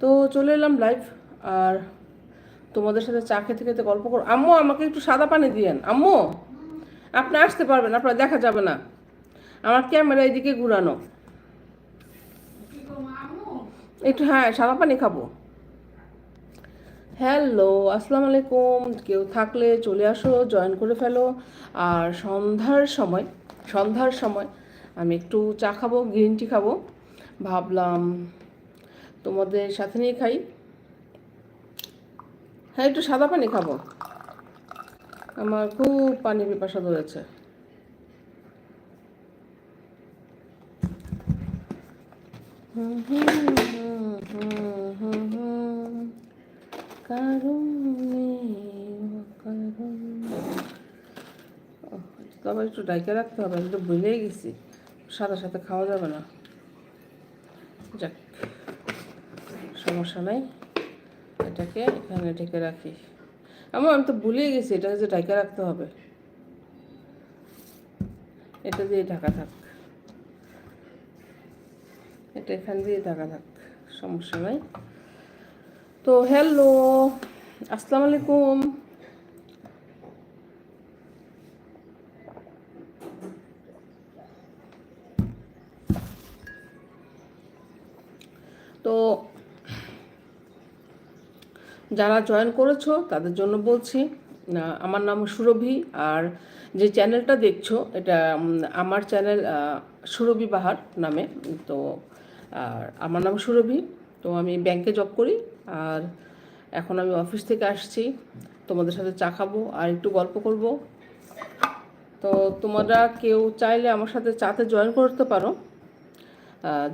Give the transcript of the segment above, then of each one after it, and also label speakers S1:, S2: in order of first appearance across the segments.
S1: তো চলে এলাম লাইভ আর তোমাদের সাথে চা খেতে খেতে গল্প করো আম্মু, আমাকে একটু সাদা পানি দিয়েন। আম্মু, আপনি আসতে পারবেন, আপনার দেখা যাবে না। আমার ক্যামেরা এদিকে ঘুরানো। একটু হ্যাঁ সাদা পানি খাব। হ্যালো আসসালামু আলাইকুম। কেউ থাকলে চলে আসো জয়েন করে ফেলো। আর সন্ধ্যার সময় সন্ধ্যার সময় আমি একটু চা খাব গ্রিন টি খাব। ভাবলাম তোমাদের সাথে নিয়ে খাই হ্যাঁ একটু সাদা পানি খাব আমার খুব পানি পিপাসা ধরেছে তবে একটু ডাইকে রাখতে হবে আমি তো ভুলেই গেছি সাথে সাথে খাওয়া যাবে না যাক সমস্যা নাই। এটাকে এখানে ঢেকে রাখি। আমার আমি তো ভুলেই গেছি, এটা যে ঢাকা রাখতে হবে। এটা দিয়ে ঢাকা থাক। এটা এখান দিয়ে ঢাকা থাক, সমস্যা নাই। তো হ্যালো আসসালামু আলাইকুম তো যারা জয়েন করেছ, তাদের জন্য বলছি আমার নাম সুরভি, আর যে চ্যানেলটা দেখছ, এটা আমার চ্যানেল সুরভি বাহার নামে। তো, আর আমার নাম সুরভি, তো আমি ব্যাংকে জব করি, আর এখন আমি অফিস থেকে আসছি। তোমাদের সাথে চা খাব, আর একটু গল্প করব। তো তোমরা কেউ চাইলে আমার সাথে চাতে জয়েন করতে পারো।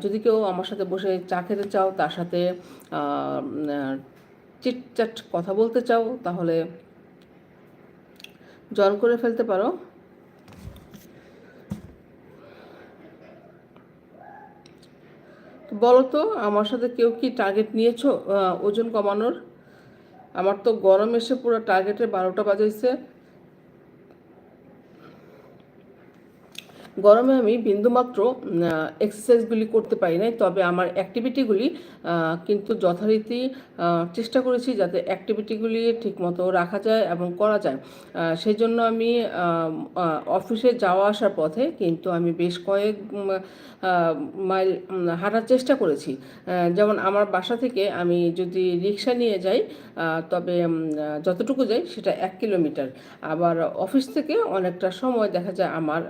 S1: যদি কেউ আমার সাথে বসে চা খেতে চাও, তার সাথে চিটচাট কথা বলতে চাও, তাহলে জল করে ফেলতে পারো। বলো তো, আমার সাথে কেউ কি টার্গেট নিয়েছো? ওজন কমানোর। আমার তো গরম এসে পুরো টার্গেটে বারোটা বাজাইছে। গরমে আমি বিন্দুমাত্র এক্সারসাইজগুলি করতে পারি নাই, তবে আমার অ্যাক্টিভিটিগুলি কিন্তু যথারীতি চেষ্টা করেছি যাতে অ্যাক্টিভিটিগুলি ঠিকমতো রাখা যায় এবং করা যায়। সেই জন্য আমি অফিসে যাওয়া আসার পথে কিন্তু আমি বেশ কয়েক মাইল হাঁটার চেষ্টা করেছি। যেমন আমার বাসা থেকে আমি যদি রিক্সা নিয়ে যাই তবে যতটুকু যাই সেটা এক কিলোমিটার। আবার অফিস থেকে অনেকটা সময় দেখা যায় আমার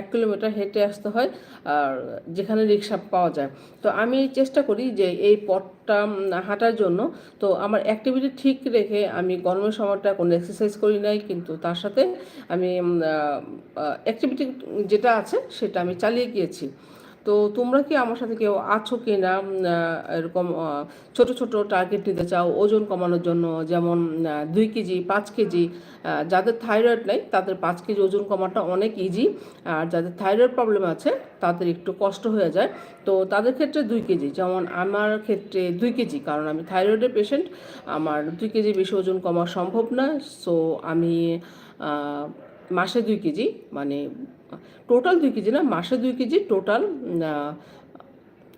S1: এক কিলোমিটার হেঁটে আসতে হয়, আর যেখানে রিক্সা পাওয়া যায়। তো আমি চেষ্টা করি যে এই পথটা হাঁটার জন্য। তো আমার অ্যাক্টিভিটি ঠিক রেখে আমি গরমের সময়টা কোনো এক্সারসাইজ করি নাই, কিন্তু তার সাথে আমি অ্যাক্টিভিটি যেটা আছে সেটা আমি চালিয়ে গিয়েছি। তো তোমরা কি আমার সাথে কেউ আছো কি না এরকম ছোট ছোট টার্গেট নিতে চাও, ওজন কমানোর জন্য, যেমন দুই কেজি, পাঁচ কেজি যাদের থাইরয়েড নেই, তাদের পাঁচ কেজি ওজন কমাটা অনেক ইজি আর যাদের থাইরয়েড প্রবলেম আছে, তাদের একটু কষ্ট হয়ে যায়। তো তাদের ক্ষেত্রে দুই কেজি, যেমন আমার ক্ষেত্রে দুই কেজি, কারণ আমি থাইরয়েডের পেশেন্ট আমার দুই কেজি বেশি ওজন কমা সম্ভব না সো আমি মাসে দুই কেজি মানে টোটাল দুই কেজি না? মাসে দুই কেজি টোটাল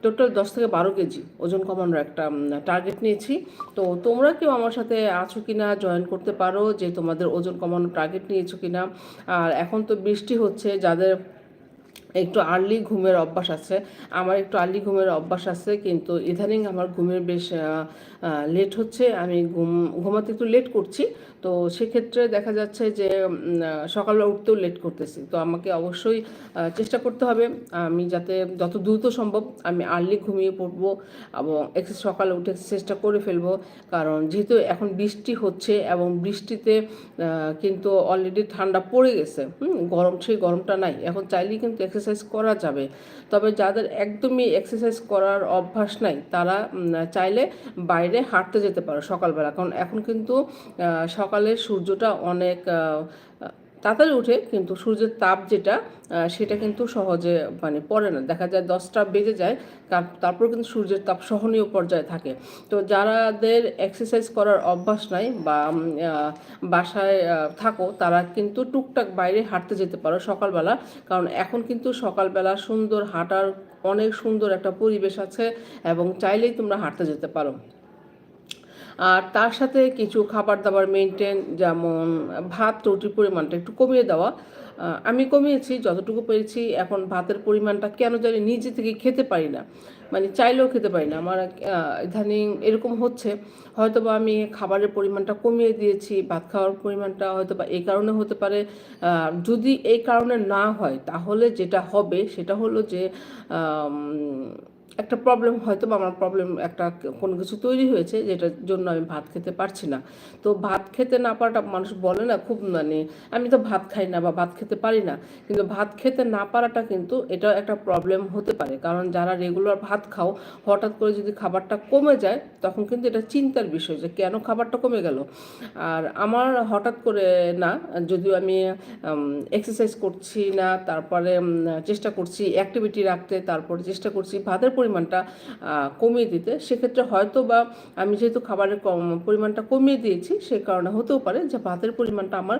S1: টোটাল দশ থেকে বারো কেজি ওজন কমানোর একটা টার্গেট নিয়েছি। তো তোমরা কেউ আমার সাথে আছো কি না জয়েন করতে পারো যে তোমাদের ওজন কমানোর টার্গেট নিয়েছো কি না আর এখন তো বৃষ্টি হচ্ছে, যাদের একটু আর্লি ঘুমের অভ্যাস আছে। আমার একটু আর্লি ঘুমের অভ্যাস আছে, কিন্তু ইদানিং আমার ঘুমের বেশ লেট হচ্ছে। আমি ঘুম, ঘুমাতে একটু লেট করছি। তো সেক্ষেত্রে দেখা যাচ্ছে যে সকালবেলা উঠতেও লেট করতেছি। তো আমাকে অবশ্যই চেষ্টা করতে হবে। আমি যাতে যত দ্রুত সম্ভব আমি আর্লি ঘুমিয়ে পড়ব এবং সকালে উঠে চেষ্টা করে ফেলব। কারণ যেহেতু এখন বৃষ্টি হচ্ছে এবং বৃষ্টিতে কিন্তু অলরেডি ঠান্ডা পড়ে গেছে। হুম, গরম, সেই গরমটা নাই। এখন চাইলেই কিন্তু এক্সারসাইজ করা যাবে। তবে যাদের একদমই এক্সারসাইজ করার অভ্যাস নাই, তারা চাইলে বাইরে হাঁটতে যেতে পারো সকালবেলা। কারণ এখন কিন্তু সকালের সকালে সূর্যটা অনেক তাড়াতাড়ি উঠে কিন্তু সূর্যের তাপ যেটা সেটা কিন্তু সহজে মানে পড়ে না। দেখা যায় দশটা বেজে যায় তার- তারপর কিন্তু সূর্যের তাপ সহনীয় পর্যায়ে থাকে। তো যারাদের এক্সারসাইজ করার অভ্যাস নাই বা বাসায় থাকো, তারা কিন্তু টুকটাক বাইরে হাঁটতে যেতে পারো সকালবেলা। কারণ এখন কিন্তু সকালবেলা সুন্দর হাঁটার অনেক সুন্দর একটা পরিবেশ আছে এবং চাইলেই তোমরা হাঁটতে যেতে পারো। আর তার সাথে কিছু খাবার দাবার মেনটেন যেমন ভাত রুটির পরিমাণটা একটু কমিয়ে দেওয়া। আমি কমিয়েছি, যতটুকু পেরেছি। এখন ভাতের পরিমাণটা কেন জানি নিজে থেকে খেতে পারি না। মানে চাইলেও খেতে পারি না। আমার ইদানিং এরকম হচ্ছে। হয়তো বা আমি খাবারের পরিমাণটা কমিয়ে দিয়েছি, ভাত খাওয়ার পরিমাণটা হয়তো বা এই কারণে হতে পারে। যদি এই কারণে না হয়, তাহলে যেটা হবে, সেটা হলো যে একটা প্রবলেম হয়তো বা আমার প্রবলেম একটা কোনো কিছু তৈরি হয়েছে যেটার জন্য আমি ভাত খেতে পারছি না। তো ভাত খেতে না পারাটা মানুষ বলে না খুব মানে আমি তো ভাত খাই না বা ভাত খেতে পারি না। কিন্তু ভাত খেতে না পারাটা কিন্তু এটা একটা প্রবলেম হতে পারে। কারণ যারা রেগুলার ভাত খাও, হঠাৎ করে যদি খাবারটা কমে যায়, তখন কিন্তু এটা চিন্তার বিষয় যে কেন খাবারটা কমে গেল। আর আমার হঠাৎ করে না, যদিও আমি এক্সারসাইজ করছি না, তারপরে চেষ্টা করছি অ্যাক্টিভিটি রাখতে, তারপরে চেষ্টা করছি ভাতের পরিমাণটা কমিয়ে দিতে। সেক্ষেত্রে হয়তো বা আমি যেহেতু খাবারের কম পরিমাণটা কমিয়ে দিয়েছি সে কারণে হতেও পারে যে ভাতের পরিমাণটা আমার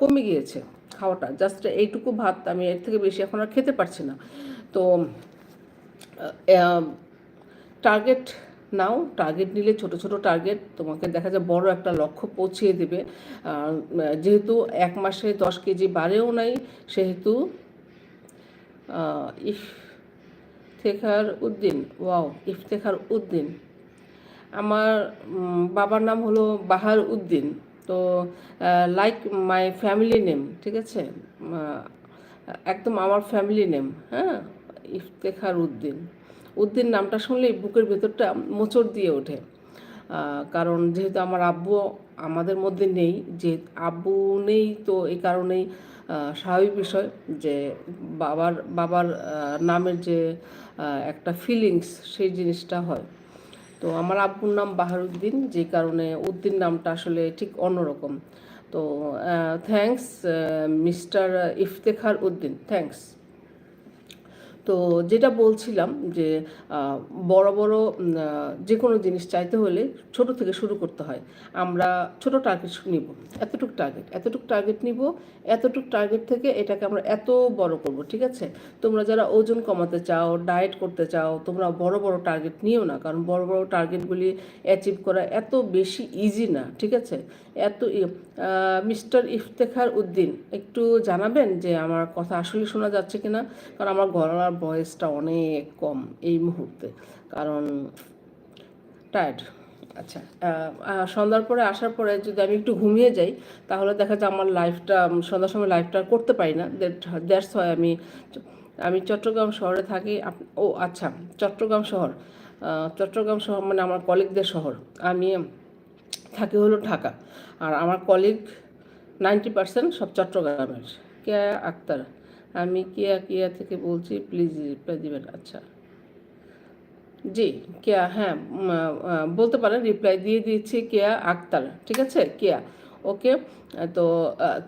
S1: কমে গিয়েছে খাওয়াটা। জাস্ট এইটুকু ভাত আমি এর থেকে বেশি এখন আর খেতে পারছি না। তো টার্গেট নাও। টার্গেট নিলে ছোট ছোট টার্গেট তোমাকে দেখা যায় বড় একটা লক্ষ্য পৌঁছিয়ে দেবে। যেহেতু এক মাসে দশ কেজি বাড়েও নাই সেহেতু আহ, ইফতেখার উদ্দিন, ওয়াও, ইফতেখার উদ্দিন। আমার বাবার নাম হলো বাহার উদ্দিন। তো লাইক মাই ফ্যামিলি নেম ঠিক আছে? একদম আমার ফ্যামিলি নেম হ্যাঁ? ইফতেখার উদ্দিন। উদ্দিন নামটা শুনলেই বুকের ভেতরটা মোচড় দিয়ে ওঠে। কারণ যেহেতু আমার আব্বু আমাদের মধ্যে নেই, যে আব্বু নেই তো এই কারণেই স্বাভাবিক বিষয় যে বাবার বাবার নামের যে একটা ফিলিংস সেই জিনিসটা হয়। তো আমার আব্বুর নাম বাহারুদ্দিন, যে কারণে উদ্দিন নামটা আসলে ঠিক অন্যরকম। তো thanks mister Iftekhar Uddin thanks তো যেটা বলছিলাম যে বড় বড় যে কোনো জিনিস চাইতে হলে ছোট থেকে শুরু করতে হয়। আমরা ছোট টার্গেট নিব। এতটুক টার্গেট এতটুক টার্গেট নিব, এতটুক টার্গেট থেকে এটাকে আমরা এত বড় করব, ঠিক আছে? তোমরা যারা ওজন কমাতে চাও ডায়েট করতে চাও, তোমরা বড় বড় টার্গেট নিও না, কারণ বড় বড় টার্গেটগুলি অ্যাচিভ করা এত বেশি ইজি না, ঠিক আছে? এত মিস্টার ইফতেখার উদ্দিন, একটু জানাবেন যে আমার কথা আসলে শোনা যাচ্ছে কিনা? কারণ আমার গলার ভয়েসটা অনেক কম এই মুহূর্তে। কারণ টায়ার্ড আচ্ছা সন্ধ্যার পরে আসার পরে যদি আমি একটু ঘুমিয়ে যাই, তাহলে দেখা যায় আমার লাইফটা সন্ধ্যার সময় লাইফটা করতে পারি না। দ্যাটস হয় আমি আমি চট্টগ্রাম শহরে থাকি। ও আচ্ছা চট্টগ্রাম শহর চট্টগ্রাম শহর মানে আমার কলিগদের শহর। আমি থাকি হলো ঢাকা। আর আমার কলিগ নাইনটি পার্সেন্ট সব চট্টগ্রামের। কেয়া আক্তার? আমি কেয়া কেয়া থেকে বলছি? প্লিজ রিপ্লাই দিবেন। আচ্ছা। জি কেয়া হ্যাঁ বলতে পারেন রিপ্লাই দিয়ে দিয়েছি কেয়া আক্তার। ঠিক আছে? কেয়া ওকে, তো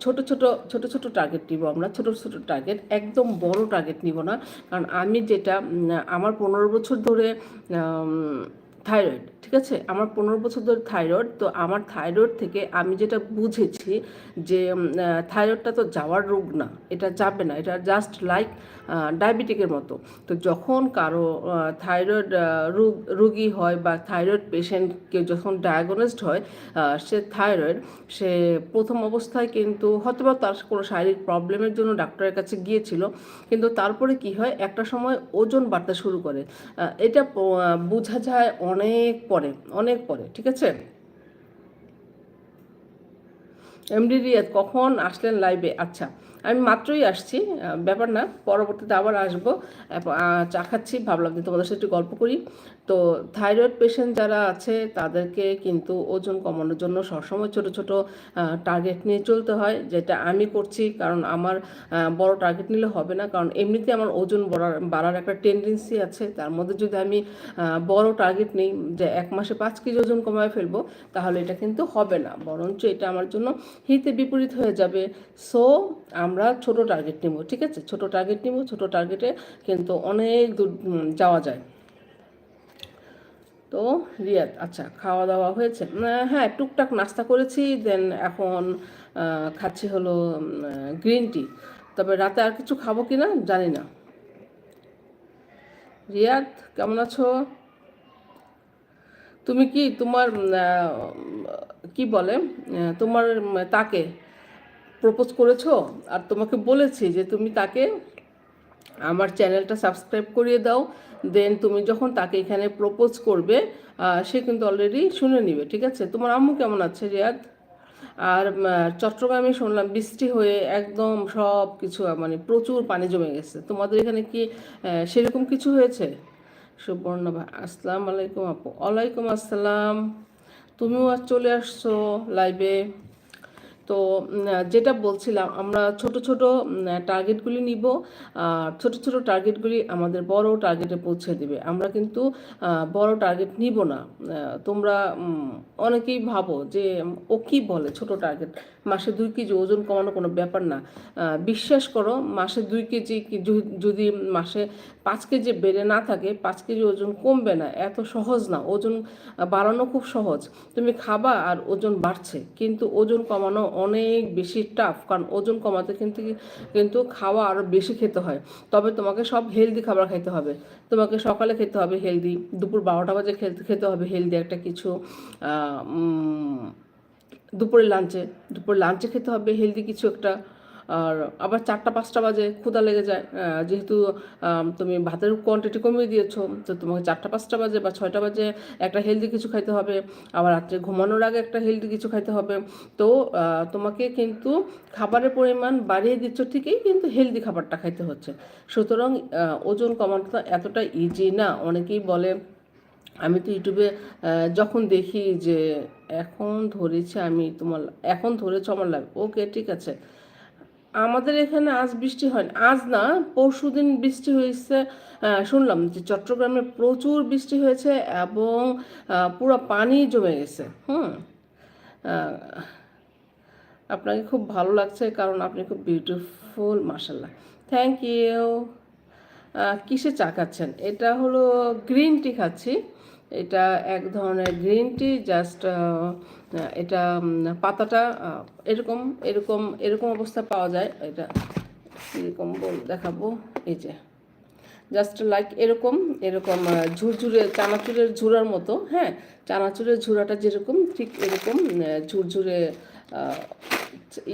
S1: ছোট ছোট ছোট ছোট টার্গেট নিব আমরা। ছোট ছোট টার্গেট একদম বড় টার্গেট নিব না। কারণ আমি যেটা আমার পনেরো বছর ধরে থাইরয়েড ঠিক আছে? আমার পনেরো বছর ধরে থাইরয়েড, তো আমার থাইরয়েড থেকে আমি যেটা বুঝেছি যে থাইরয়েডটা তো যাওয়ার রোগ না, এটা যাবে না, এটা জাস্ট লাইক ডায়াবেটিকের মতো। তো যখন কারও থাইরয়েড রোগ, রোগী হয় বা থাইরয়েড পেশেন্ট কেউ যখন ডায়াগনোসড হয় সে থাইরয়েড, সে প্রথম অবস্থায় কিন্তু হয়তো বা তার কোনো শারীরিক প্রবলেমের জন্য ডাক্তারের কাছে গিয়েছিল, কিন্তু তারপরে কি হয়? একটা সময় ওজন বাড়তে শুরু করে। এটা বোঝা যায় অনেক পরে অনেক পরে ঠিক আছে? এমডি রিয়াদ কখন আসলেন লাইভে আচ্ছা আমি মাত্রই আসছি ব্যাপার না, পরবর্তীতে আবার আসব। চা খাচ্ছি, ভাবলাম যে তোমাদের সাথে একটু গল্প করি। তো থাইরয়েড পেশেন্ট যারা আছে, তাদেরকে কিন্তু ওজন কমানোর জন্য সবসময় ছোট ছোট টার্গেট নিয়ে চলতে হয়, যেটা আমি করছি, কারণ আমার বড় টার্গেট নিলে হবে না। কারণ এমনিতে আমার ওজন বাড়ার বাড়ার একটা টেন্ডেন্সি আছে। তার মধ্যে যদি আমি বড় টার্গেট নিই, যে এক মাসে পাঁচ কেজি ওজন কমায় ফেলব, তাহলে এটা কিন্তু হবে না। বরঞ্চ এটা আমার জন্য হিতে বিপরীত হয়ে যাবে। সো আমরা ছোট টার্গেট নিব, ঠিক আছে? ছোট টার্গেট নিব, ছোট টার্গেটে কিন্তু অনেক দূর যাওয়া যায়। তো রিয়াদ আচ্ছা খাওয়া দাওয়া হয়েছে? হ্যাঁ টুকটাক নাস্তা করেছি দেন এখন খাচ্ছি হলো গ্রিন টি তবে রাতে আর কিছু খাব কি না জানি না। রিয়াদ, কেমন আছো? তুমি কি তোমার কি বলে তোমার তাকে প্রপোজ করেছ আর তোমাকে বলেছি যে তুমি তাকে আমার চ্যানেলটা সাবস্ক্রাইব করিয়ে দাও। দেন তুমি যখন তাকে এখানে প্রপোজ করবে সে কিন্তু অলরেডি শুনে নিবে, ঠিক আছে? তোমার আম্মু কেমন আছে, রিয়াদ? আর চট্টগ্রামে শুনলাম বৃষ্টি হয়ে একদম সব কিছু মানে প্রচুর পানি জমে গেছে। তোমাদের এখানে কি সেরকম কিছু হয়েছে? সুবর্ণ ভাই আসসালামু আলাইকুম আপু। ওয়ালাইকুম আসসালাম। তুমিও আজ চলে আসছো লাইভে তো যেটা বলছিলাম, আমরা ছোট ছোট টার্গেটগুলি নিব, আর ছোট ছোট টার্গেটগুলি আমাদের বড় টার্গেটে পৌঁছে দিবে। আমরা কিন্তু বড় টার্গেট নিব না। তোমরা অনেকেই ভাবো যে, ও কি বলে ছোট টার্গেট মাসে দুই কেজি ওজন কমানো কোনো ব্যাপার না। বিশ্বাস করো, মাসে দুই কেজি যদি মাসে পাঁচ কেজি বেড়ে না থাকে, পাঁচ কেজি ওজন কমবে না, এত সহজ না। ওজন বাড়ানো খুব সহজ। তুমি খাবা আর ওজন বাড়ছে, কিন্তু ওজন কমানো অনেক বেশি টাফ কারণ ওজন কমাতে কিন্তু কিন্তু খাওয়া আরও বেশি খেতে হয়। তবে তোমাকে সব হেলদি খাবার খেতে হবে। তোমাকে সকালে খেতে হবে হেলদি দুপুর বারোটা বাজে খেতে খেতে হবে হেলদি একটা কিছু দুপুরে লাঞ্চে দুপুরে লাঞ্চে খেতে হবে হেলদি কিছু একটা। আর আবার চারটা, পাঁচটা বাজে, ক্ষুধা লেগে যায়। যেহেতু তুমি ভাতের কোয়ান্টিটি কমিয়ে দিয়েছ, তো তোমাকে চারটা, পাঁচটা বাজে বা ছয়টা বাজে একটা হেলদি কিছু খাইতে হবে। আবার রাত্রে ঘুমানোর আগে একটা হেলদি কিছু খাইতে হবে। তো তোমাকে কিন্তু খাবারের পরিমাণ বাড়িয়ে দিচ্ছ ঠিকই, কিন্তু হেলদি খাবারটা খাইতে হচ্ছে। সুতরাং ওজন কমানোটা এতটা ইজি না। অনেকেই বলে আমি তো ইউটিউবে যখন দেখি যে এখন ধরেছে আমি তোমার, এখন ধরেছ আমার লাইভ ওকে ঠিক আছে। আমাদের এখানে আজ বৃষ্টি হয় আজ না পরশু দিন বৃষ্টি হয়েছে শুনলাম যে চট্টগ্রামে প্রচুর বৃষ্টি হয়েছে এবং পুরো পানি জমে গেছে, হুম। আপনাকে খুব ভালো লাগছে কারণ আপনি খুব বিউটিফুল মাসাল্লাহ থ্যাংক ইউ কিসে চা খাচ্ছেন? এটা হলো গ্রিন টি খাচ্ছি। এটা এক ধরনের গ্রিন টি জাস্ট এটা পাতাটা এরকম এরকম এরকম অবস্থা পাওয়া যায়। এটা এরকম দেখাবো। এই যে জাস্ট লাইক এরকম এরকম ঝুরঝুরে, চানাচুরের ঝুরার মতো হ্যাঁ? চানাচুরের ঝুরাটা যেরকম, ঠিক এরকম ঝুরঝুরে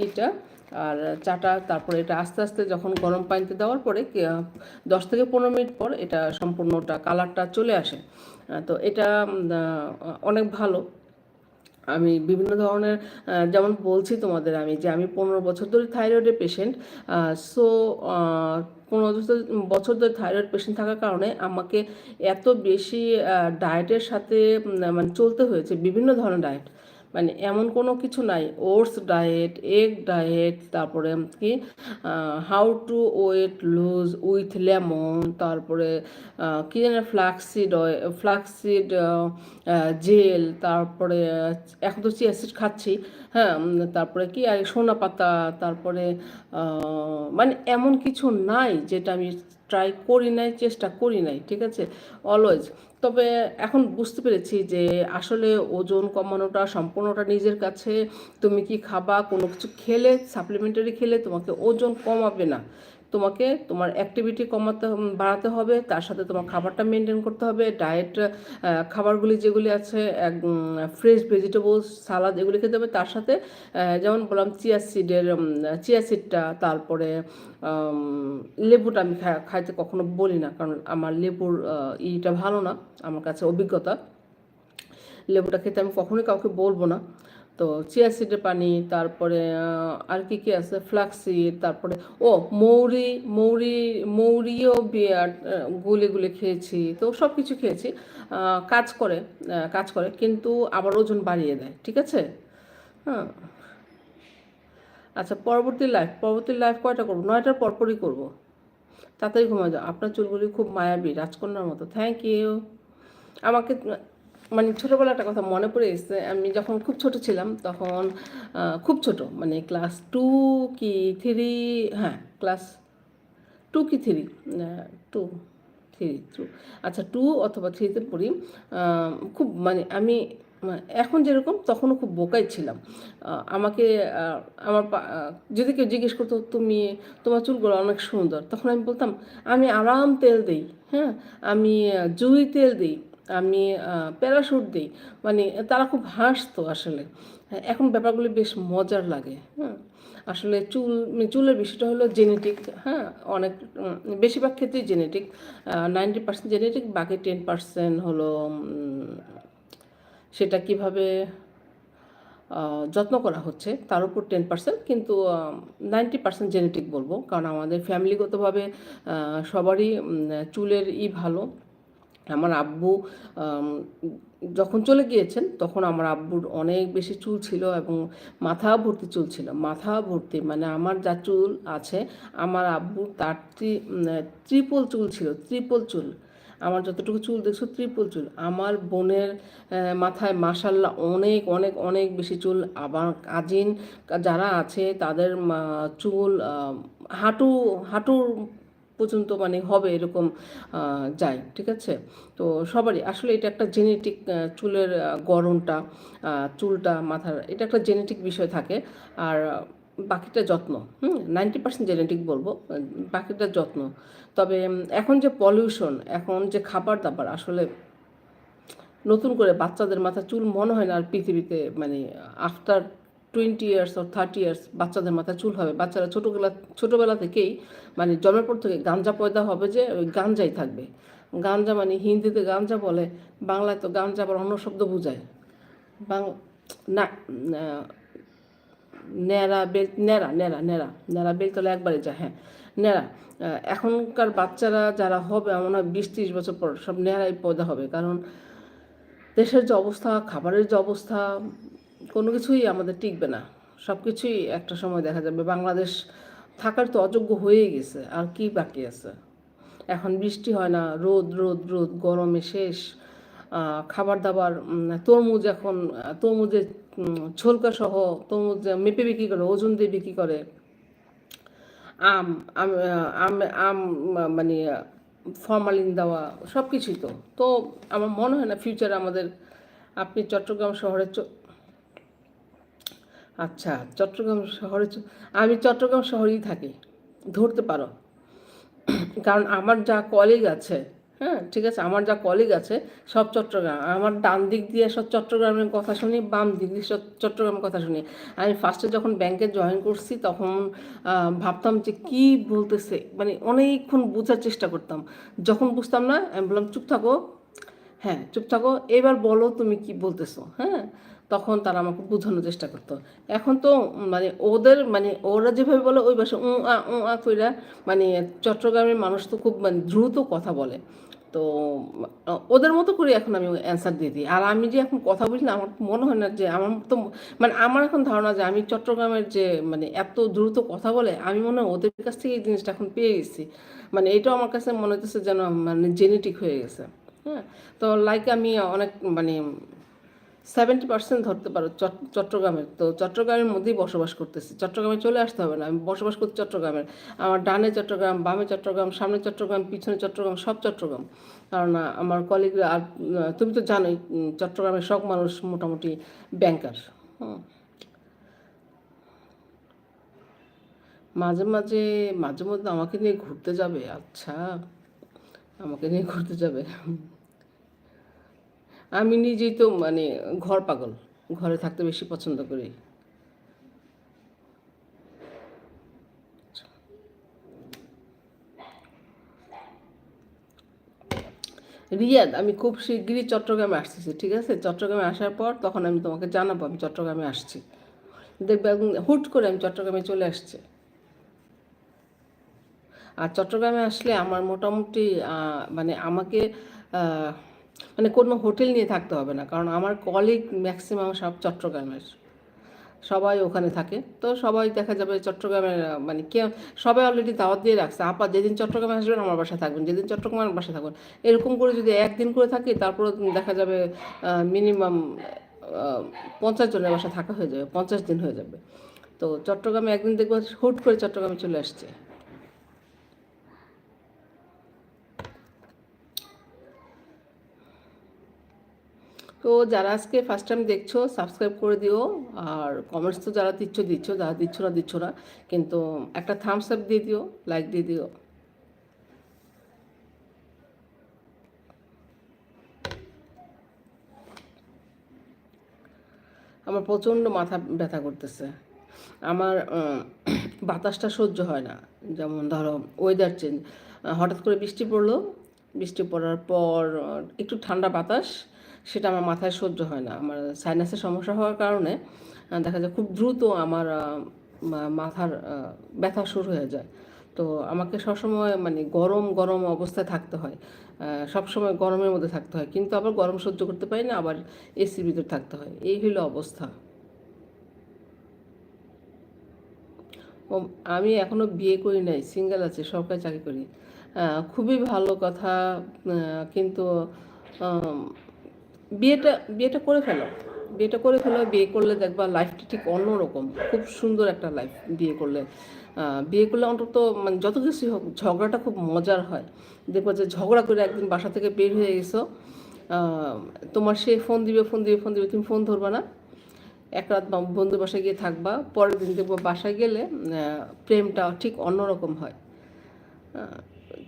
S1: এইটা আর চাটা, তারপরে এটা আস্তে আস্তে যখন গরম পানিতে দেওয়ার পরে দশ থেকে পনেরো মিনিট পর এটা সম্পূর্ণটা, কালারটা চলে আসে। তো এটা অনেক ভালো। আমি বিভিন্ন ধরনের যেমন বলছি তোমাদের আমি যে আমি পনেরো বছর ধরে থাইরয়েডের পেশেন্ট সো পনেরো বছর ধরে থাইরয়েড পেশেন্ট থাকার কারণে আমাকে এত বেশি ডায়েটের সাথে মানে চলতে হয়েছে, বিভিন্ন ধরনের ডায়েট মানে এমন কোনো কিছু নাই। ওটস ডায়েট, এগ ডায়েট, তারপরে কি how to weight lose with lemon, তারপরে কি জানি ফ্লাক্সিড ফ্লাক্সিড জেল, তারপরে, এখন তো চিয়াসিড খাচ্ছি হ্যাঁ তারপরে কি, আর সোনা পাতা, তারপরে মানে এমন কিছু নাই যেটা আমি ট্রাই করি নাই, চেষ্টা করি নাই, ঠিক আছে? অলওয়েজ তবে এখন বুঝতে পেরেছি যে আসলে ওজন কমানোটা, সম্পূর্ণটা নিজের কাছে। তুমি কি খাবা, কোনো কিছু খেলে সাপ্লিমেন্টারি খেলে তোমাকে ওজন কমাবে না। তোমাকে তোমার অ্যাক্টিভিটি কমাতে বাড়াতে হবে, তার সাথে তোমার খাবারটা মেনটেন করতে হবে ডায়েট খাবারগুলি যেগুলি আছে ফ্রেশ ভেজিটেবলস সালাদ এগুলি খেতে হবে, তার সাথে যেমন বললাম চিয়া সিডের চিয়া সিডটা তারপরে লেবুটা আমি খাইতে কখনো বলি না, কারণ আমার লেবুর ইটা ভালো না, আমার কাছে অভিজ্ঞতা। লেবুটা খেতে আমি কখনোই কাউকে বলব না। তো চিয়া সিডের পানি, তারপরে আর কি কি আছে? ফ্লাক্সিড তারপরে, ও, মৌরি মৌরি, মৌরিও গুলে গুলে খেয়েছি। তো সব কিছু খেয়েছি কাজ করে কাজ করে, কিন্তু আবার ওজন বাড়িয়ে দেয়, ঠিক আছে? হ্যাঁ। আচ্ছা পরবর্তী লাইফ পরবর্তী লাইফ কয়টা করব? নয়টার পরপরই করব। তাড়াতাড়ি ঘুমা যাও। আপনার চুলগুলি খুব মায়াবী, রাজকন্যার মতো। থ্যাংক ইউ আমাকে মানে ছোটোবেলা একটা কথা মনে পড়ে এসেছে আমি যখন খুব ছোট ছিলাম তখন খুব ছোট মানে ক্লাস টু কি থ্রি হ্যাঁ ক্লাস টু কি থ্রি টু থ্রি টু আচ্ছা টু অথবা থ্রিতে পড়ি খুব মানে আমি এখন যেরকম তখনও খুব বোকাই ছিলাম। আমাকে আমার যদি কেউ জিজ্ঞেস করতো, তুমি, তোমার চুলগুলো অনেক সুন্দর? তখন আমি বলতাম, আমি আরাম তেল দিই হ্যাঁ? আমি জুই তেল দিই। আমি প্যারাশুট দিই। মানে তারা খুব হাসতো আসলে। এখন ব্যাপারগুলি বেশ মজার লাগে হ্যাঁ আসলে চুল চুলের বিষয়টা হলো জেনেটিক হ্যাঁ অনেক বেশিরভাগ ক্ষেত্রেই জেনেটিক নাইনটি পার্সেন্ট জেনেটিক বাকি টেন পার্সেন্ট হলো সেটা কীভাবে যত্ন করা হচ্ছে তার উপর টেন পার্সেন্ট কিন্তু নাইনটি পার্সেন্ট জেনেটিক বলব। কারণ আমাদের ফ্যামিলিগতভাবে সবারই চুলের ই ভালো। আমার আব্বু যখন চলে গিয়েছেন, তখন আমার আব্বুর অনেক বেশি চুল ছিল এবং মাথা ভর্তি চুল ছিল। মাথা ভর্তি মানে আমার যা চুল আছে, আমার আব্বু তার ত্রিপল চুল ছিল, ত্রিপল চুল। আমার যতটুকু চুল দেখছ, ত্রিপল চুল। আমার বোনের মাথায় মাসাল্লাহ অনেক অনেক অনেক বেশি চুল। আবার কাজিন, যারা আছে, তাদের চুল হাঁটু, হাঁটুর পর্যন্ত মানে হবে এরকম যায়, ঠিক আছে? তো সবারই, আসলে এটা একটা জেনেটিক চুলের গরমটা চুলটা, মাথার, এটা একটা জেনেটিক বিষয় থাকে। আর বাকিটা যত্ন, হুম? নাইনটি পার্সেন্ট জেনেটিক বলব, বাকিটা যত্ন। তবে এখন যে পলিউশন এখন যে খাবার দাবার আসলে নতুন করে বাচ্চাদের মাথা চুল মনে হয় না আর পৃথিবীতে মানে after twenty years or thirty years বাচ্চাদের মাথায় চুল হবে। বাচ্চারা ছোটোবেলা ছোটোবেলা থেকেই মানে জন্মের পর থেকে গাঞ্জা পয়দা হবে যে ওই গাঞ্জাই থাকবে। গাঞ্জা মানে হিন্দিতে গাঞ্জা বলে, বাংলায় তো গাঞ্জা আবার অন্য শব্দ বোঝায়। বাং না ন্যাড়া বেল ন্যাড়া ন্যাড়া ন্যাড়া ন্যাড়া বেলতলা একবারে যায় হ্যাঁ। ন্যাড়া এখনকার বাচ্চারা যারা হবে মনে হয় বিশ ত্রিশ বছর পর সব ন্যাড়াই পয়দা হবে। কারণ দেশের যে অবস্থা, খাবারের যে অবস্থা কোনো কিছুই আমাদের টিকবে না। সব কিছুই একটা সময় দেখা যাবে। বাংলাদেশ থাকার তো অযোগ্য হয়েই গেছে। আর কি বাকি আছে? এখন বৃষ্টি হয় না, রোদ রোদ রোদ, গরমে শেষ। খাবার দাবার তরমুজ এখন, তরমুজের ছোলকা সহ তরমুজ মেপে বিক্রি করে, ওজন দিয়ে বিক্রি করে। আম আম আম মানে ফরমালিন দেওয়া, সব কিছুই তো। তো আমার মনে হয় না ফিউচারে আমাদের, আপনি চট্টগ্রাম শহরে আচ্ছা চট্টগ্রাম শহরে আমি চট্টগ্রাম শহরেই থাকি, ধরতে পারো। কারণ আমার যা কলিগ আছে হ্যাঁ ঠিক আছে, আমার যা কলিগ আছে, সব চট্টগ্রাম, আমার ডান দিক দিয়ে সব চট্টগ্রামের কথা শুনি, বাম দিক দিয়ে সব চট্টগ্রামের কথা শুনি। আমি ফার্স্টে যখন ব্যাংকে জয়েন করছি, তখন ভাবতাম যে কি বলতেছে মানে অনেকক্ষণ বোঝার চেষ্টা করতাম। যখন বুঝতাম না, আমি বললাম, চুপ থাকো। হ্যাঁ চুপ থাকো। এবার বলো তুমি কি বলতেছো হ্যাঁ? তখন তারা আমাকে বোঝানোর চেষ্টা করতো। এখন তো মানে ওদের মানে ওরা যেভাবে বলে ওই ভাষা উ, আ উ, আ কইরা মানে চট্টগ্রামের মানুষ তো খুব মানে দ্রুত কথা বলে। তো ওদের মতো করে এখন আমি অ্যান্সার দিয়ে দিই। আর আমি যে এখন কথা বলি না, আমার মনে হয় না যে আমার তো মানে আমার এখন ধারণা যে আমি চট্টগ্রামের যে মানে এত দ্রুত কথা বলে, আমি মনে হয় ওদের কাছ থেকে এই জিনিসটা এখন পেয়ে গেছি। মানে এটাও আমার কাছে মনে হচ্ছে যেন মানে জেনেটিক হয়ে গেছে। হ্যাঁ? তো লাইক আমি অনেক মানে সেভেন্টি পার্সেন্ট ধরতে পারো চট- চট্টগ্রামের। তো চট্টগ্রামের মধ্যেই বসবাস করতেছি। চট্টগ্রামে চলে আসতে হবে না। আমি বসবাস করছি চট্টগ্রামের। আমার ডানে চট্টগ্রাম, বামে চট্টগ্রাম, সামনে চট্টগ্রাম, পিছনে চট্টগ্রাম, সব চট্টগ্রাম। কারণ আমার কলিগরা আর তুমি তো জানোই চট্টগ্রামের সব মানুষ মোটামুটি ব্যাংকার হুম। মাঝে মাঝে মাঝে মধ্যে আমাকে নিয়ে ঘুরতে যাবে। আচ্ছা আমাকে নিয়ে ঘুরতে যাবে। আমি নিজেই তো মানে ঘর পাগল। ঘরে থাকতে বেশি পছন্দ করি। রিয়াদ, আমি খুব শিগগিরই চট্টগ্রামে আসতেছি, ঠিক আছে? চট্টগ্রামে আসার পর তখন আমি তোমাকে জানাব, আমি চট্টগ্রামে আসছি। দেখবে হুট করে আমি চট্টগ্রামে চলে আসছি। আর চট্টগ্রামে আসলে আমার মোটামুটি মানে আমাকে মানে কোনো হোটেল নিয়ে থাকতে হবে না। কারণ আমার কলিগ ম্যাক্সিমাম সব চট্টগ্রামের। সবাই ওখানে থাকে। তো সবাই দেখা যাবে চট্টগ্রামের মানে কে সবাই অলরেডি দাওয়াত দিয়ে রাখছে। আপা যেদিন চট্টগ্রামে আসবেন, আমার বাসায় থাকবেন। যেদিন চট্টগ্রামে আমার বাসায় থাকবেন। এরকম করে যদি একদিন করে থাকি, তারপরে দেখা যাবে মিনিমাম পঞ্চাশ জনের বাসা থাকা হয়ে যাবে, পঞ্চাশ দিন হয়ে যাবে। তো চট্টগ্রামে একদিন দেখব, হুট করে চট্টগ্রামে চলে আসছে। তো যারা আজকে ফার্স্ট টাইম দেখছ সাবস্ক্রাইব করে দিও। আর কমেন্টস তো যারা দিচ্ছ দিচ্ছ, যারা দিচ্ছ না দিচ্ছ না। কিন্তু একটা থামস আপ দিয়ে দিও লাইক দিয়ে দিও। আমার প্রচণ্ড মাথা ব্যথা করতেছে। আমার বাতাসটা সহ্য হয় না। যেমন ধরো ওয়েদার চেঞ্জ হঠাৎ করে বৃষ্টি পড়ল। বৃষ্টি পড়ার পর, একটু ঠান্ডা বাতাস। সেটা আমার মাথায় সহ্য হয় না। আমার সাইনাসের সমস্যা হওয়ার কারণে দেখা যায় খুব দ্রুত আমার মাথার ব্যথা শুরু হয়ে যায়। তো আমাকে সবসময় মানে গরম গরম অবস্থায় থাকতে হয়। সবসময় গরমের মধ্যে থাকতে হয়। কিন্তু আবার গরম সহ্য করতে পারি না, আবার এসির ভিতর থাকতে হয়। এই হলো অবস্থা। আমি এখনও বিয়ে করি নাই সিঙ্গেল আছে, সরকারি চাকরি করি। খুবই ভালো কথা কিন্তু বিয়েটা বিয়েটা করে ফেলো। বিয়েটা করে ফেলো, বিয়ে করলে দেখবা লাইফটা ঠিক অন্যরকম। খুব সুন্দর একটা লাইফ বিয়ে করলে। বিয়ে করলে অন্তত মানে যত কিছু হোক, ঝগড়াটা খুব মজার হয়। দেখব যে ঝগড়া করে একদিন বাসা থেকে বের হয়ে গেছো তোমার সে ফোন দিবে ফোন দিবে ফোন দিবে, তুমি ফোন ধরবা না। এক রাত বন্ধু বাসায় গিয়ে থাকবা, পরের দিন দেখব বাসায় গেলে প্রেমটা ঠিক অন্যরকম হয়।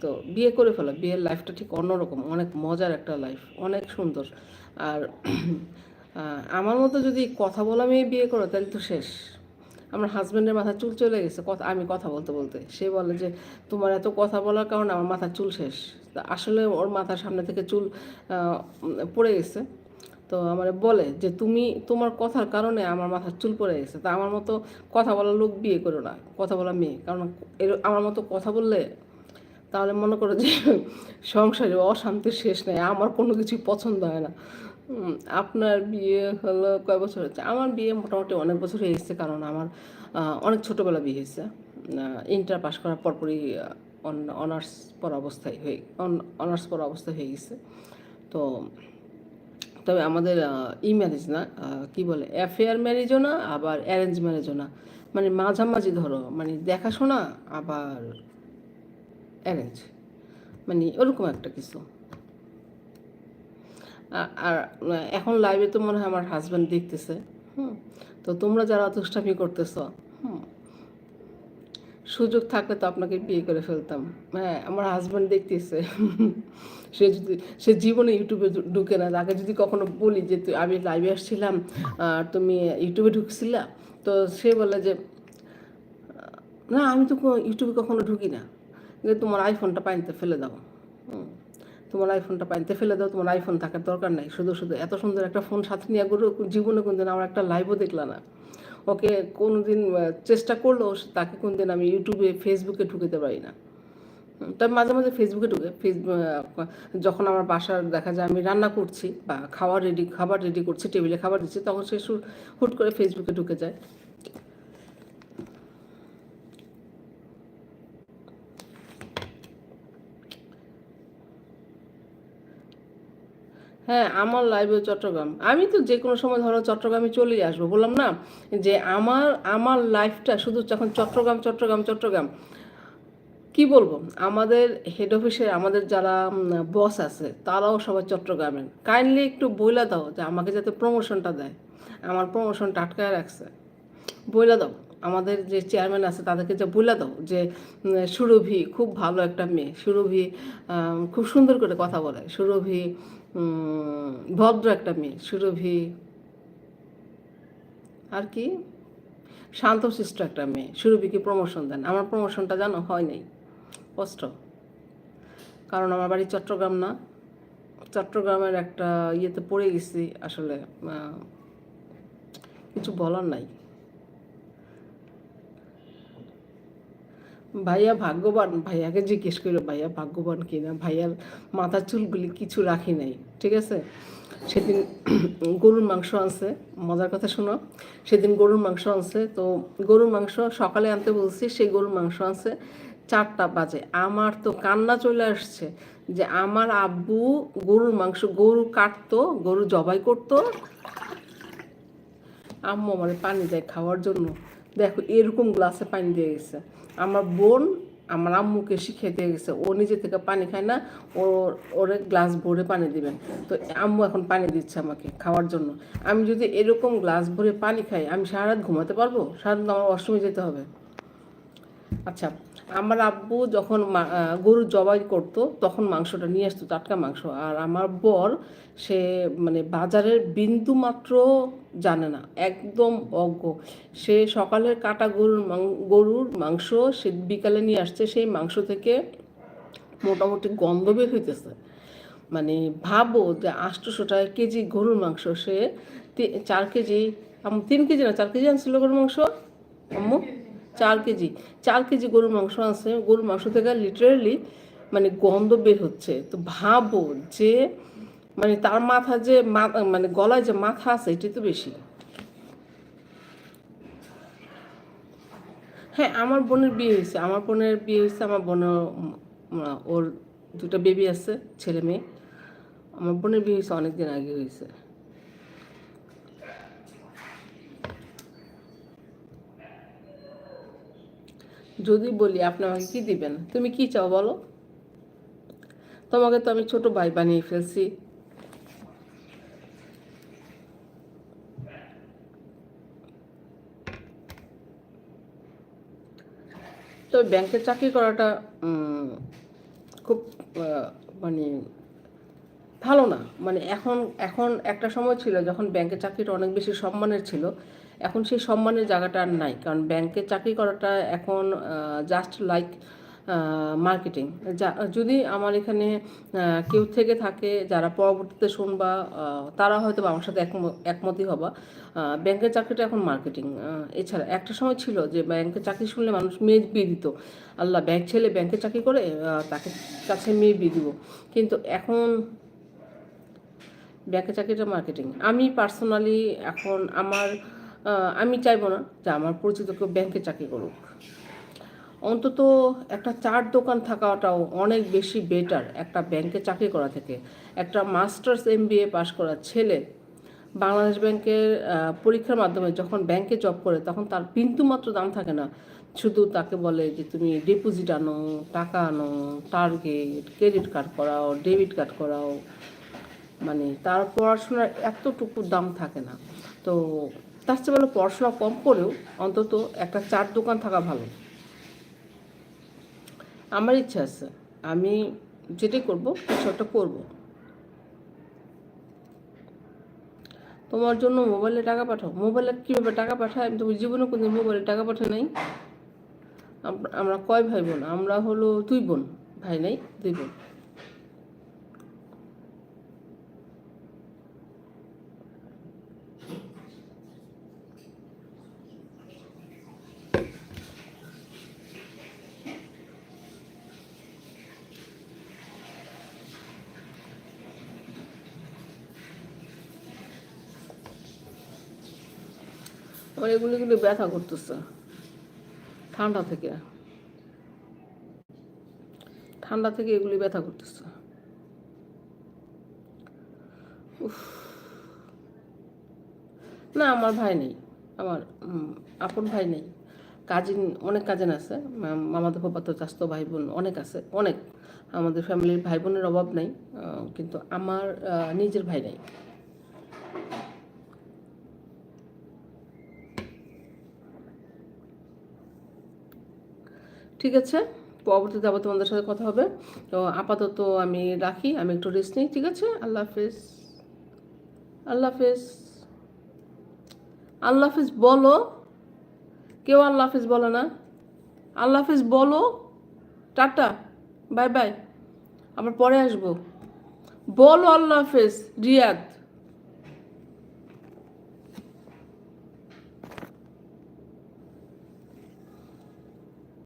S1: তো বিয়ে করে ফেলো, বিয়ের লাইফটা ঠিক অন্যরকম, অনেক মজার একটা লাইফ অনেক সুন্দর। আর আমার মতো যদি কথা বলা মেয়ে বিয়ে করো, তাহলে তো শেষ। আমার হাজব্যান্ডের মাথা চুল চলে গেছে, কথা, আমি কথা বলতে বলতে। সে বলে যে, তোমার এত কথা বলার কারণে আমার মাথা চুল শেষ। তা আসলে ওর মাথার সামনে থেকে চুল পড়ে গেছে। তো আমার বলে যে, তুমি, তোমার কথার কারণে আমার মাথার চুল পড়ে গেছে। তা আমার মতো কথা বলা লোক বিয়ে করো না, কথা বলা মেয়ে। কারণ এর, আমার মতো কথা বললে তাহলে মনে করো যে সংসারে অশান্তির শেষ নেই, আমার কোনো কিছু পছন্দ হয় না। আপনার বিয়ে হলো কয় বছর হচ্ছে আমার বিয়ে মোটামুটি অনেক বছর হয়ে গেছে, কারণ আমার অনেক ছোটোবেলা বিয়ে হয়েছে। ইন্টার পাস করার পরপরই অনার্স পড়া অবস্থায় হয়ে অনার্স পড়া অবস্থায় হয়ে গেছে। তো, তবে আমাদের ই ম্যারেজ না কি বলে অ্যাফেয়ার ম্যারেজও না, আবার অ্যারেঞ্জ ম্যারেজও না। মানে মাঝামাঝি ধরো মানে দেখাশোনা, আবার অ্যারেঞ্জ। মানে ওরকম একটা কিছু। আর এখন লাইভে তো মনে হয় আমার হাজব্যান্ড দেখতেছে। হুম, তো তোমরা যারা দুষ্টামি করতেছ, হুম, সুযোগ থাকলে তো আপনাকে বিয়ে করে ফেলতাম। হ্যাঁ আমার হাজব্যান্ড দেখতেছে। সে যদি, সে জীবনে ইউটিউবে ঢুকে না। তাকে যদি কখনো বলি যে, তুই, আমি লাইভে আসছিলাম আর তুমি ইউটিউবে ঢুকছিলা? তো সে বলে যে, না, আমি তো ইউটিউবে কখনো ঢুকি না। যে তোমার আইফোনটা পানিতে ফেলে দাও। তোমার আইফোনটা পানিতে ফেলে দাও, তোমার আইফোন থাকার দরকার নাই। শুধু শুধু এত সুন্দর একটা ফোন সাথে নিয়ে গরু জীবনে কোনদিন আমার একটা লাইভও দেখলা না। ওকে কোনোদিন চেষ্টা করলেও তাকে কোনদিন আমি ইউটিউবে ফেসবুকে ঢুকেতে পারি না। তবে মাঝে মাঝে ফেসবুকে ঢুকে যখন আমার বাসার দেখা যায় আমি রান্না করছি বা খাবার রেডি খাবার রেডি করছি টেবিলে খাবার দিচ্ছি, তখন সু- হুট করে ফেসবুকে ঢুকে যায়। হ্যাঁ আমার লাইভে চট্টগ্রাম। আমি তো যে কোনো সময় ধরো চট্টগ্রামে চলেই আসব, বললাম না? যে আমার আমার লাইফটা শুধু যখন চট্টগ্রাম চট্টগ্রাম চট্টগ্রাম। কি বলব? আমাদের হেড অফিসে আমাদের যারা বস আছে, তারাও সবাই চট্টগ্রামের। কাইন্ডলি একটু বইলা দাও যে আমাকে যাতে প্রমোশনটা দেয়। আমার প্রমোশনটা আটকায় রাখছে। বইলা দাও। আমাদের যে চেয়ারম্যান আছে, তাদেরকে যে বলে দাও যে সুরভি খুব ভালো একটা মেয়ে। সুরভি খুব সুন্দর করে কথা বলে। সুরভি ভদ্র একটা মেয়ে। সুরভি, আর কি? শান্তশিষ্ট একটা মেয়ে। সুরভিকে প্রমোশন দেন? আমার প্রমোশনটা জানো? হয় নাই। কষ্ট। কারণ আমার বাড়ি চট্টগ্রাম না। চট্টগ্রামের একটা ইয়েতে পড়ে গেছি, আসলে কিছু বলার নাই। ভাইয়া ভাগ্যবান, ভাইয়াকে জিজ্ঞেস করল ভাইয়া ভাগ্যবান কিনা ভাইয়ার মাথার চুলগুলি কিছু রাখি নাই। ঠিক আছে? সেদিন গরুর মাংস আনছে, মজার কথা শোনো, সেদিন গরুর মাংস আনছে, তো গরুর মাংস সকালে আনতে বলছি, সেই গরুর মাংস আনছে চারটা বাজে। আমার তো কান্না চলে আসছে যে আমার আব্বু গরুর মাংস, গরু কাটতো, গরু জবাই করতো। আম্মু আমার পানি দেয় খাওয়ার জন্য। দেখো, এরকম গ্লাসে পানি দিয়ে গেছে। আমার বোন আমার আম্মুকে শিখিয়ে দিয়ে গেছে, ও নিজে থেকে পানি খায় না, ও, ওরে গ্লাস ভরে পানি দিবেন তো আম্মু এখন পানি দিচ্ছে আমাকে খাওয়ার জন্য। আমি যদি এরকম গ্লাস ভরে পানি খাই, আমি সারা রাত ঘুমাতে পারব? সারা রাত আমার অষ্টমী যেতে হবে। আচ্ছা আমার আব্বু যখন গরু জবাই করতো, তখন মাংসটা নিয়ে আসতো, টাটকা মাংস। আর আমার বর, সে মানে বাজারের বিন্দু মাত্র জানে না, একদম অজ্ঞ। সে সকালের কাটা গরুর গরুর মাংস সে বিকালে নিয়ে আসছে, সেই মাংস থেকে মোটামুটি গন্ধ বের হইতেছে। মানে ভাবো যে আটশোশো টাকা কেজি গরুর মাংস, সে চার কেজি তিন কেজি না, চার কেজি আনছিল গরুর মাংস? আম্মু? চার কেজি চার কেজি গরুর মাংস আছে, গরুর মাংস থেকে লিটারেলি মানে গন্ধ বের হচ্ছে। তো ভাবো যে মানে তার মাথা যে মানে গলায় যে মাথা আছে এটি তো বেশি। হ্যাঁ আমার বোনের বিয়ে হয়েছে। আমার বোনের বিয়ে হয়েছে, আমার বোনের ওর দুটো বেবি আছে, ছেলে মেয়ে। আমার বোনের বিয়ে হয়েছে অনেক দিন আগে হয়েছে। যদি বলি, আপনি আমাকে কি দিবেন? তুমি কি চাও বলো? তোমাকে তো আমি ছোট ভাই বানিয়ে ফেলছি। তো ব্যাংকে চাকরি করাটা খুব মানে ভালো না। মানে এখন এখন একটা সময় ছিল যখন ব্যাংকে চাকরিটা অনেক বেশি সম্মানের ছিল। এখন সেই সম্মানের জায়গাটা আর নাই, কারণ ব্যাংকে চাকরি করাটা এখন জাস্ট লাইক মার্কেটিং যদি আমার এখানে কেউ থেকে থাকে, যারা পরবর্তীতে শুনবা তারা হয়তো আমার সাথে একম- একমতই হবা। ব্যাংকের চাকরিটা এখন মার্কেটিং এছাড়া একটা সময় ছিল যে ব্যাংকের চাকরি শুনলে মানুষ মেয়ে বিয়ে দিত। আল্লাহ ব্যাংক ছেলে ব্যাংকে চাকরি করে তাকে কাছে মেয়ে বিয়ে দিব। কিন্তু এখন ব্যাংকে চাকরিটা মার্কেটিং আমি পার্সোনালি এখন আমার আমি চাইব না যে আমার পরিচিত কেউ ব্যাংকে চাকরি করুক। অন্তত একটা চার দোকান থাকাটাও অনেক বেশি বেটার একটা ব্যাংকে চাকরি করা থেকে। একটা মাস্টার্স এম বি এ পাশ করা ছেলে বাংলাদেশ ব্যাংকের পরীক্ষার মাধ্যমে যখন ব্যাংকে জব করে তখন তার বিন্দু মাত্র দাম থাকে না। শুধু তাকে বলে যে তুমি ডিপোজিট আনো, টাকা আনো টার্গেট ক্রেডিট কার্ড করাও ডেবিট কার্ড করাও। মানে তার পড়াশোনার এতটুকু দাম থাকে না। তো তার চেয়ে ভালো পড়াশোনা কম করেও অন্তত একটা চার দোকান থাকা ভালো। আমার ইচ্ছা আছে, আমি যেটাই করব কিছু একটা করব। তোমার জন্য মোবাইলে টাকা পাঠাও। মোবাইলে কীভাবে টাকা পাঠায়? আমি তোমার জীবনে কোনো মোবাইলে টাকা পাঠাই নাই। আমরা কয় ভাই বোন? আমরা হলো দুই বোন, ভাই নাই, দুই বোন। আমার এগুলো ব্যথা করতেছে। ঠান্ডা থেকে। ঠান্ডা থেকে এগুলি ব্যথা করতেছে। না, আমার ভাই নেই। আমার আপন ভাই নেই। কাজিন, অনেক কাজিন আছে। মাম- মামাদের বাবা চাস্তো ভাই বোন অনেক আছে। অনেক। আমাদের ফ্যামিলির ভাই বোনের অভাব নেই। কিন্তু আমার নিজের ভাই নেই। ঠিক আছে? পরবর্তীতে আবার তোমাদের সাথে কথা হবে। তো আপাতত আমি রাখি, আমি একটু রেস্ট নিই, ঠিক আছে? আল্লাহ হাফেজ। আল্লাহ হাফেজ। আল্লাহ হাফেজ বলো। কেউ আল্লাহ হাফেজ বলে না। আল্লাহ হাফেজ বলো। টাটা। Bye bye. আবার পরে আসব। বলো আল্লাহ হাফেজ, রিয়াদ।